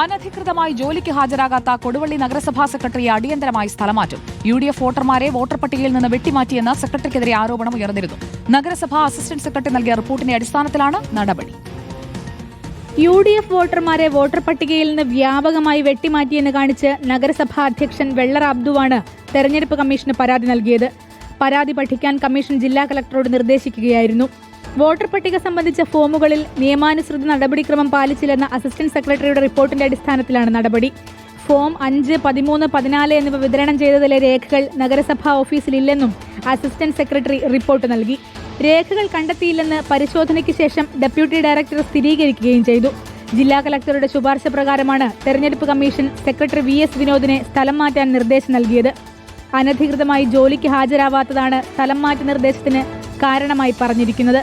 അനധികൃതമായി ജോലിക്ക് ഹാജരാകാത്ത കൊടുവള്ളി നഗരസഭാ സെക്രട്ടറിയെ അടിയന്തരമായി സ്ഥലമാറ്റും. യു ഡി എഫ് വോട്ടർമാരെ വോട്ടർ പട്ടികയിൽ നിന്ന് വെട്ടിമാറ്റിയെന്ന് സെക്രട്ടറിക്കെതിരെ ആരോപണം ഉയർന്നിരുന്നു. നഗരസഭാ അസിസ്റ്റന്റ് സെക്രട്ടറി നൽകിയ റിപ്പോർട്ടിന്റെ അടിസ്ഥാനത്തിലാണ് നടപടി. യു ഡി എഫ് വോട്ടർമാരെ വോട്ടർ പട്ടികയിൽ നിന്ന് വ്യാപകമായി വെട്ടിമാറ്റിയെന്ന് കാണിച്ച് നഗരസഭാ അധ്യക്ഷൻ വെള്ളർ അബ്ദുവാണ് തെരഞ്ഞെടുപ്പ് കമ്മീഷന് പരാതി നൽകിയത്. പരാതി പഠിക്കാൻ കമ്മീഷൻ ജില്ലാ കളക്ടറോട് നിർദ്ദേശിക്കുകയായിരുന്നു. വോട്ടർ പട്ടിക സംബന്ധിച്ച ഫോമുകളിൽ നിയമാനുസൃത നടപടിക്രമം പാലിച്ചില്ലെന്ന അസിസ്റ്റന്റ് സെക്രട്ടറിയുടെ റിപ്പോർട്ടിന്റെ അടിസ്ഥാനത്തിലാണ് നടപടി. ഫോം അഞ്ച് പതിമൂന്ന് പതിനാല് എന്നിവ വിതരണം ചെയ്തതിലെ രേഖകൾ നഗരസഭാ ഓഫീസിലില്ലെന്നും അസിസ്റ്റന്റ് സെക്രട്ടറി റിപ്പോർട്ട് നൽകി. രേഖകൾ കണ്ടെത്തിയില്ലെന്ന് പരിശോധനയ്ക്ക് ശേഷം ഡെപ്യൂട്ടി ഡയറക്ടർ സ്ഥിരീകരിക്കുകയും ചെയ്തു. ജില്ലാ കളക്ടറുടെ ശുപാർശ പ്രകാരമാണ് തെരഞ്ഞെടുപ്പ് കമ്മീഷൻ സെക്രട്ടറി വി എസ് വിനോദിനെ സ്ഥലം മാറ്റാൻ നിർദ്ദേശം നൽകിയത്. അനധികൃതമായി ജോലിക്ക് ഹാജരാവാത്തതാണ് സ്ഥലം മാറ്റ നിർദ്ദേശത്തിന് കാരണമായി പറഞ്ഞിരിക്കുന്നത്.